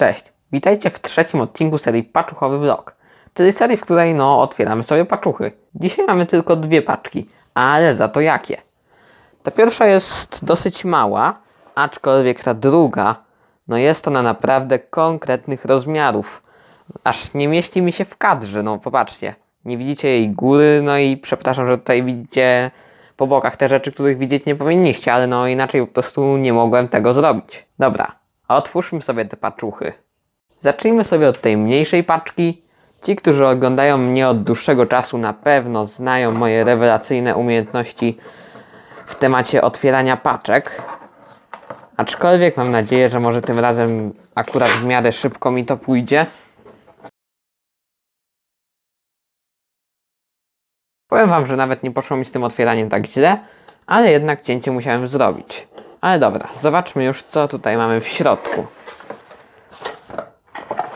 Cześć, witajcie w trzecim odcinku serii Paczuchowy Vlog, czyli serii, w której no otwieramy sobie paczuchy. Dzisiaj mamy tylko dwie paczki, ale za to jakie? Ta pierwsza jest dosyć mała, aczkolwiek ta druga, no jest ona naprawdę konkretnych rozmiarów. Aż nie mieści mi się w kadrze, no popatrzcie. Nie widzicie jej góry, no i przepraszam, że tutaj widzicie po bokach te rzeczy, których widzieć nie powinniście, ale no inaczej po prostu nie mogłem tego zrobić. Dobra, otwórzmy sobie te paczuchy. Zacznijmy sobie od tej mniejszej paczki. Ci, którzy oglądają mnie od dłuższego czasu, na pewno znają moje rewelacyjne umiejętności w temacie otwierania paczek. Aczkolwiek mam nadzieję, że może tym razem akurat w miarę szybko mi to pójdzie. Powiem wam, że nawet nie poszło mi z tym otwieraniem tak źle, ale jednak cięcie musiałem zrobić. Ale dobra, zobaczmy już co tutaj mamy w środku.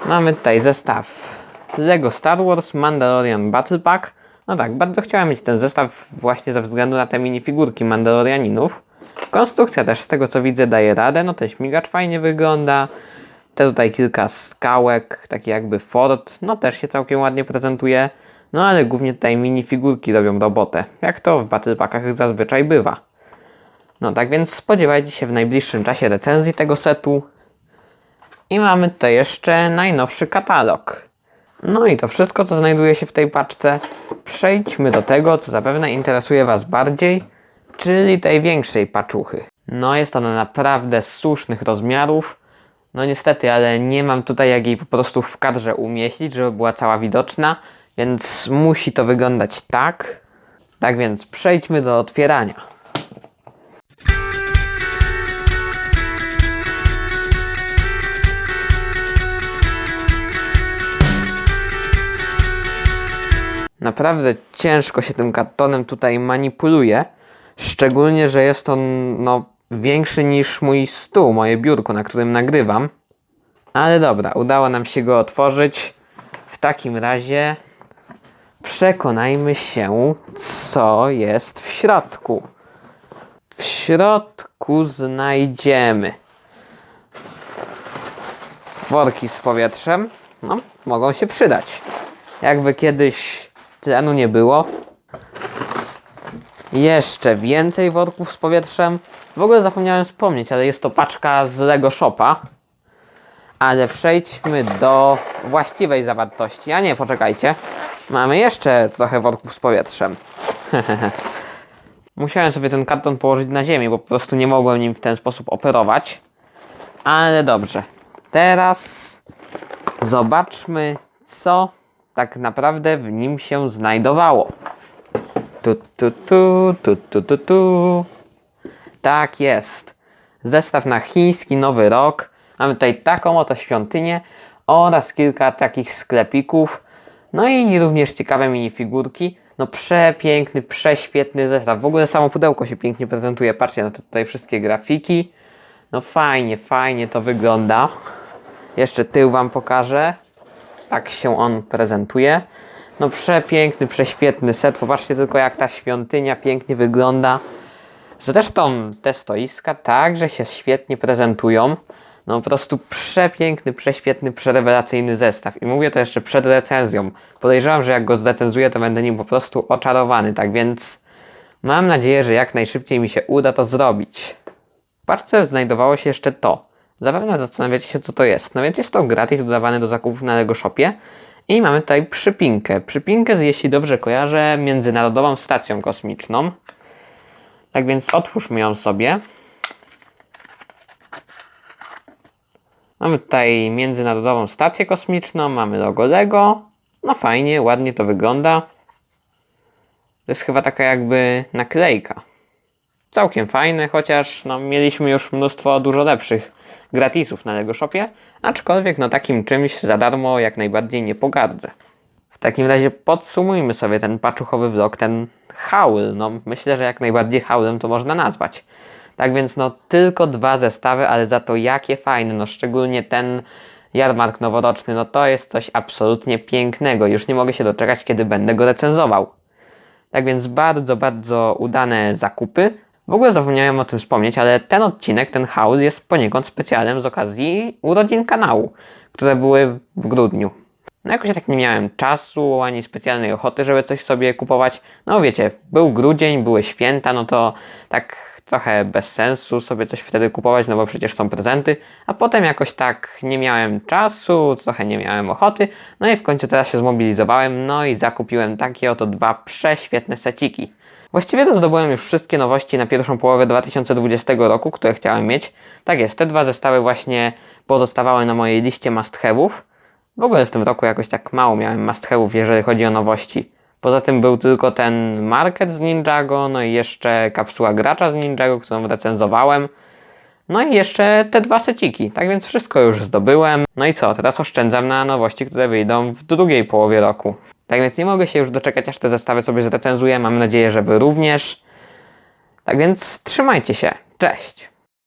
Mamy tutaj zestaw Lego Star Wars Mandalorian Battle Pack. No tak, bardzo chciałem mieć ten zestaw właśnie ze względu na te minifigurki Mandalorianinów. Konstrukcja też z tego co widzę daje radę, no ten śmigacz fajnie wygląda. Te tutaj kilka skałek, taki jakby fort, no też się całkiem ładnie prezentuje. No ale głównie tutaj minifigurki robią robotę, jak to w Battle Packach zazwyczaj bywa. No tak więc spodziewajcie się w najbliższym czasie recenzji tego setu. I mamy tutaj jeszcze najnowszy katalog. No i to wszystko, co znajduje się w tej paczce. Przejdźmy do tego, co zapewne interesuje Was bardziej, czyli tej większej paczuchy. No jest ona naprawdę słusznych rozmiarów. No niestety, ale nie mam tutaj jak jej po prostu w kadrze umieścić, żeby była cała widoczna, więc musi to wyglądać tak. Tak więc przejdźmy do otwierania. Naprawdę ciężko się tym kartonem tutaj manipuluje. Szczególnie, że jest on no, większy niż mój stół, moje biurko, na którym nagrywam. Ale dobra, udało nam się go otworzyć. W takim razie przekonajmy się, co jest w środku. W środku znajdziemy worki z powietrzem. No, mogą się przydać. Jakby kiedyś tlenu nie było. Jeszcze więcej worków z powietrzem. W ogóle zapomniałem wspomnieć, ale jest to paczka z Lego Shopa. Ale przejdźmy do właściwej zawartości. A nie, poczekajcie. Mamy jeszcze trochę worków z powietrzem. Musiałem sobie ten karton położyć na ziemi, bo po prostu nie mogłem nim w ten sposób operować. Ale dobrze. Teraz zobaczmy, co tak naprawdę w nim się znajdowało. Tu, tu, tu, tu, tu, tu, tu. Tak jest. Zestaw na chiński Nowy Rok. Mamy tutaj taką oto świątynię oraz kilka takich sklepików. No i również ciekawe minifigurki. No przepiękny, prześwietny zestaw. W ogóle samo pudełko się pięknie prezentuje. Patrzcie na tutaj wszystkie grafiki. No fajnie, fajnie to wygląda. Jeszcze tył Wam pokażę. Tak się on prezentuje. No przepiękny, prześwietny set. Popatrzcie tylko jak ta świątynia pięknie wygląda. Zresztą te stoiska także się świetnie prezentują. No po prostu przepiękny, prześwietny, przerewelacyjny zestaw. I mówię to jeszcze przed recenzją. Podejrzewam, że jak go zrecenzuję, to będę nim po prostu oczarowany. Tak więc mam nadzieję, że jak najszybciej mi się uda to zrobić. W paczce znajdowało się jeszcze to. Zapewne zastanawiacie się, co to jest. No więc jest to gratis dodawane do zakupów na Lego Shopie. I mamy tutaj przypinkę. Przypinkę, jeśli dobrze kojarzę, Międzynarodową Stacją Kosmiczną. Tak więc otwórzmy ją sobie. Mamy tutaj Międzynarodową Stację Kosmiczną, mamy logo Lego. No fajnie, ładnie to wygląda. To jest chyba taka jakby naklejka. Całkiem fajne, chociaż no, mieliśmy już mnóstwo dużo lepszych gratisów na Lego Shopie, aczkolwiek no takim czymś za darmo jak najbardziej nie pogardzę. W takim razie podsumujmy sobie ten paczuchowy vlog, ten haul. No myślę, że jak najbardziej haulem to można nazwać. Tak więc no tylko dwa zestawy, ale za to jakie fajne, no szczególnie ten jarmark noworoczny, no to jest coś absolutnie pięknego. Już nie mogę się doczekać, kiedy będę go recenzował. Tak więc bardzo, bardzo udane zakupy. W ogóle zapomniałem o tym wspomnieć, ale ten odcinek, ten haul jest poniekąd specjalem z okazji urodzin kanału, które były w grudniu. No jakoś tak nie miałem czasu, ani specjalnej ochoty, żeby coś sobie kupować. No wiecie, był grudzień, były święta, no to tak trochę bez sensu sobie coś wtedy kupować, no bo przecież są prezenty. A potem jakoś tak nie miałem czasu, trochę nie miałem ochoty. No i w końcu teraz się zmobilizowałem, no i zakupiłem takie oto dwa prześwietne seciki. Właściwie to zdobyłem już wszystkie nowości na pierwszą połowę 2020 roku, które chciałem mieć. Tak jest, te dwa zestawy właśnie pozostawały na mojej liście must have'ów. W ogóle w tym roku jakoś tak mało miałem must have'ów, jeżeli chodzi o nowości. Poza tym był tylko ten market z Ninjago, no i jeszcze kapsuła gracza z Ninjago, którą recenzowałem. No i jeszcze te dwa seciki, tak więc wszystko już zdobyłem. No i co, teraz oszczędzam na nowości, które wyjdą w drugiej połowie roku. Tak więc nie mogę się już doczekać, aż te zestawy sobie zrecenzuję. Mam nadzieję, że Wy również. Tak więc trzymajcie się. Cześć!